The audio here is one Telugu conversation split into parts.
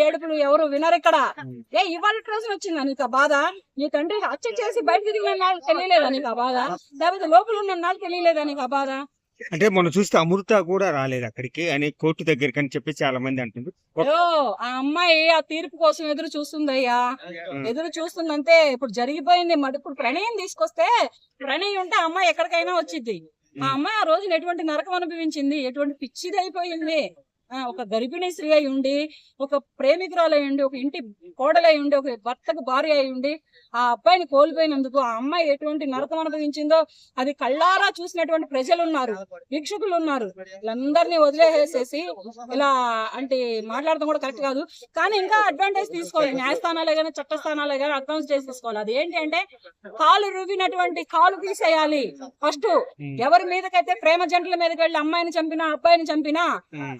ఏడుపులు ఎవరు వినరు ఇక్కడ. ఏ ఇవాళ రోజున వచ్చిందా నీకు ఆ బాధ? నీ తండ్రి హత్య చేసి బయట తిరిగిన తెలియలేదా నీకు ఆ బాధ? లేకపోతే లోపల ఉన్న నాళ్ళు తెలియలేదా నీకు ఆ బాధ? అంటే మనం చూస్తే అమృత కూడా రాలేదు అక్కడికి అని కోర్టు దగ్గరికి అని చెప్పి చాలా మంది అంటుంది అయ్యో ఆ అమ్మాయి ఆ తీర్పు కోసం ఎదురు చూస్తుందయ్యా. ఎదురు చూస్తుందంటే ఇప్పుడు జరిగిపోయింది మరి ఇప్పుడు ప్రణయం తీసుకొస్తే ప్రణయం ఉంటే ఆ అమ్మాయి ఎక్కడికైనా వచ్చింది ఆ అమ్మాయి ఆ రోజున ఎటువంటి నరకం అనుభవించింది? ఎటువంటి పిచ్చిది అయిపోయింది ఒక గర్భిణీ స్త్రీ అయి ఉండి ఒక ప్రేమికురాలు ఉండి ఒక ఇంటి కోడలై ఉండి ఒక భర్తకు భార్య అయి ఉండి ఆ అబ్బాయిని కోల్పోయినందుకు ఆ అమ్మాయి ఎటువంటి నరకం అనుభవించిందో అది కళ్ళారా చూసినటువంటి ప్రజలు ఉన్నారు వీక్షకులు ఉన్నారు వీళ్ళందరినీ వదిలేసేసి ఇలా అంటే మాట్లాడడం కూడా కరెక్ట్ కాదు. కానీ ఇంకా అడ్వాంటేజ్ తీసుకోవాలి. న్యాయస్థానాలే కానీ చట్టస్థానాలే కానీ అడ్వాన్స్ చేసి తీసుకోవాలి అది ఏంటి అంటే కాలు రువ్వినటువంటి కాలు తీసేయాలి. ఫస్ట్ ఎవరి మీదకైతే ప్రేమ జంటల మీదకి వెళ్ళి అమ్మాయిని చంపినా అబ్బాయిని చంపినా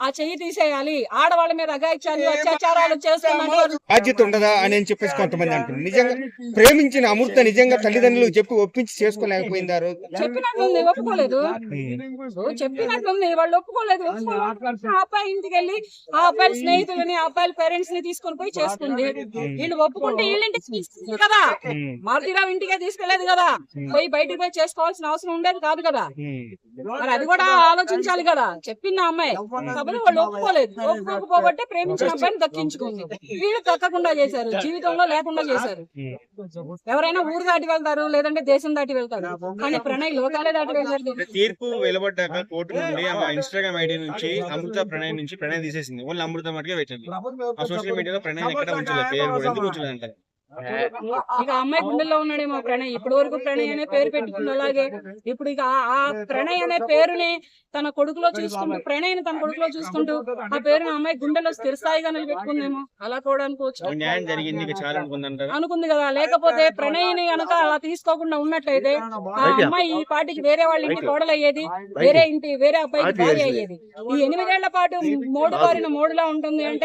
ఆ చెయ్యి తీసేయాలి. ఆడవాళ్ళ మీద అగాయిత్యాలు అత్యాచారాలు చేస్తున్నారు బాధ్యత ఉండదా అని చెప్పేసి కొంతమంది అంటుంది నిజంగా ప్రేమించిన అమృత నిజంగా తల్లిదండ్రులు చెప్పి ఒప్పించి చేసుకోలేకపోయిందారు చెప్పినట్లుంది ఒప్పుకోలేదు. చెప్పినట్లుంది. వాళ్ళు ఒప్పుకోలేదు. ఒప్పుకోలేదు. ఆ అబ్బాయి ఇంటికి వెళ్ళి ఆ అబ్బాయి స్నేహితులని ఆ అబ్బాయి పేరెంట్స్ని తీసుకొని పోయి చేసుకుంది. వీళ్ళు ఒప్పుకుంటే వీళ్ళింటికి తీసుకుంది కదా. మారుతిరావు ఇంటికే తీసుకెళ్ళేదు కదా. పోయి బయటికి పోయి చేసుకోవాల్సిన అవసరం ఉండేది కాదు కదా. మరి అది కూడా ఆలోచించాలి కదా. చెప్పింది ఆ అమ్మాయి కాబట్టి వాళ్ళు ఒప్పుకోలేదు. ఒప్పుకోకపోబట్టే ప్రేమించిన అబ్బాయిని దక్కించుకుంది. వీళ్ళు దక్కకుండా చేశారు. జీవితంలో లేకుండా చేశారు. ఎవరైనా ఊరు దాటి వెళ్తారు లేదంటే దేశం దాటి వెళ్తారు. కానీ ప్రణయ్ లోకాలే దాటి వెళ్ళారు. తీర్పు వెలువడ్డాక కోర్టు నుండి ఆ ఇన్స్టాగ్రామ్ ఐడి నుంచి అమృత ప్రణయ్ నుంచి ప్రణయ్ తీసేసింది. ఓన్లీ అమృత మటుకే పెట్టింది. ఆ సోషల్ మీడియాలో ప్రణయ్ ఎక్కడ ఉంచలేదు. పేరు కూడా ఎందుకు ఉంచలేదంట ఇక అమ్మాయి గుండెల్లో ఉన్నాడేమో ప్రణయ్. ఇప్పటి వరకు ప్రణయ్ అనే పేరు పెట్టుకుంది అలాగే. ఇప్పుడు ఇక ఆ- ఆ ప్రణయ్ అనే పేరుని తన కొడుకులో చూసుకుంటూ ప్రణయ్ని తన కొడుకులో చూసుకుంటూ ఆ పేరుని అమ్మాయి గుండెలో స్థిరస్థాయిగా నిలబెట్టుకుందేమో అలా కూడా అనుకోవచ్చు అనుకుంది కదా. లేకపోతే ప్రణయ్ని గనక అలా తీసుకోకుండా ఉన్నట్లయితే ఆ అమ్మాయి ఈ పాటికి వేరే వాళ్ళ ఇంటి కోడలయ్యేది వేరే ఇంటి వేరే అబ్బాయికి భార్య అయ్యేది. ఈ ఎనిమిదేళ్ళ పాటు మోడు బారిన మోడులా ఉంటుంది అంటే